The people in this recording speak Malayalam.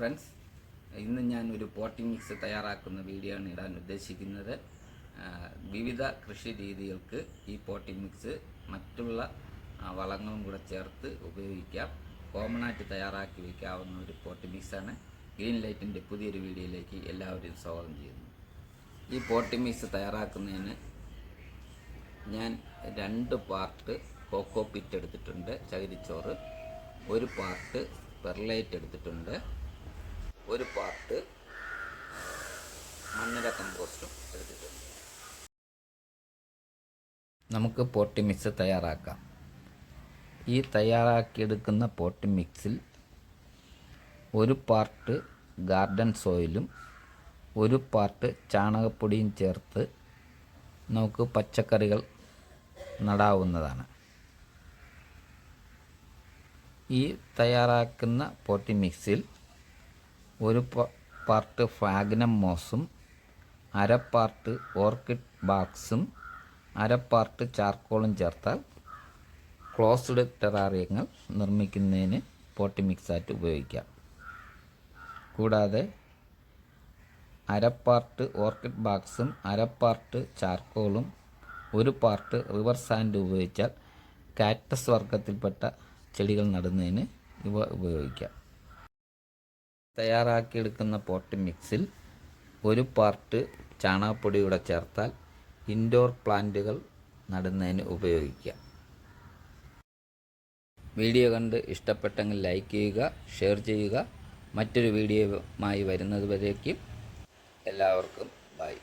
ഫ്രണ്ട്സ് ഇന്ന് ഞാൻ ഒരു പോട്ടിംഗ് മിക്സ് തയ്യാറാക്കുന്ന വീഡിയോ ആണ് ഇടാൻ ഉദ്ദേശിക്കുന്നത്. വിവിധ കൃഷി രീതികൾക്ക് ഈ പോട്ടിംഗ് മിക്സ് മറ്റുള്ള വളങ്ങളും കൂടെ ചേർത്ത് ഉപയോഗിക്കാം. കോമൺ ആയിട്ട് തയ്യാറാക്കി വയ്ക്കാവുന്ന ഒരു പോട്ടിംഗ് മിക്സാണ് ഗ്രീൻ ലൈറ്റിന്റെ പുതിയൊരു വീഡിയോയിലേക്ക് എല്ലാവരും സ്വാഗതം ചെയ്യുന്നു. ഈ പോട്ടിംഗ് മിക്സ് തയ്യാറാക്കുന്നതിന് ഞാൻ രണ്ട് പാർട്ട് കോക്കോ പിറ്റ് എടുത്തിട്ടുണ്ട് ചകിരിച്ചോറ്. ഒരു പാർട്ട് പെർലൈറ്റ് എടുത്തിട്ടുണ്ട്. ഒരു പാർട്ട് മണ്ണിര കമ്പോസ്റ്റും എടുത്തിട്ടുണ്ട്. നമുക്ക് പോട്ടി മിക്സ് തയ്യാറാക്കാം. ഈ തയ്യാറാക്കിയെടുക്കുന്ന പോട്ടി മിക്സിൽ ഒരു പാർട്ട് ഗാർഡൻ സോയിലും ഒരു പാർട്ട് ചാണകപ്പൊടിയും ചേർത്ത് നമുക്ക് പച്ചക്കറികൾ നടാവുന്നതാണ്. ഈ തയ്യാറാക്കുന്ന പോട്ടി മിക്സിൽ ഒരു പാർട്ട് ഫാഗ്നം മോസും അര പാർട്ട് ഓർക്കിഡ് ബാക്സും അര പാർട്ട് ചാർക്കോളും ചേർത്താൽ ക്ലോസ്ഡ് ടെറാറിയങ്ങൾ നിർമ്മിക്കുന്നതിന് പോട്ടി മിക്സായിട്ട് ഉപയോഗിക്കാം. കൂടാതെ അര പാർട്ട് ഓർക്കിഡ് ബാക്സും അര പാർട്ട് ചാർക്കോളും ഒരു പാർട്ട് റിവർ സാൻഡ് ഉപയോഗിച്ചാൽ കാറ്റസ് വർഗത്തിൽപ്പെട്ട ചെടികൾ നടുന്നതിന് ഇവ ഉപയോഗിക്കാം. തയ്യാറാക്കിയെടുക്കുന്ന പോട്ട് മിക്സിൽ ഒരു പാർട്ട് ചാണകപ്പൊടിയൂടെ ചേർത്താൽ ഇൻഡോർ പ്ലാന്റുകൾ നടുന്നതിന് ഉപയോഗിക്കാം. വീഡിയോ കണ്ട് ഇഷ്ടപ്പെട്ടെങ്കിൽ ലൈക്ക് ചെയ്യുക ഷെയർ ചെയ്യുക. മറ്റൊരു വീഡിയോയുമായി വരുന്നത് വരേക്കും എല്ലാവർക്കും ബൈ.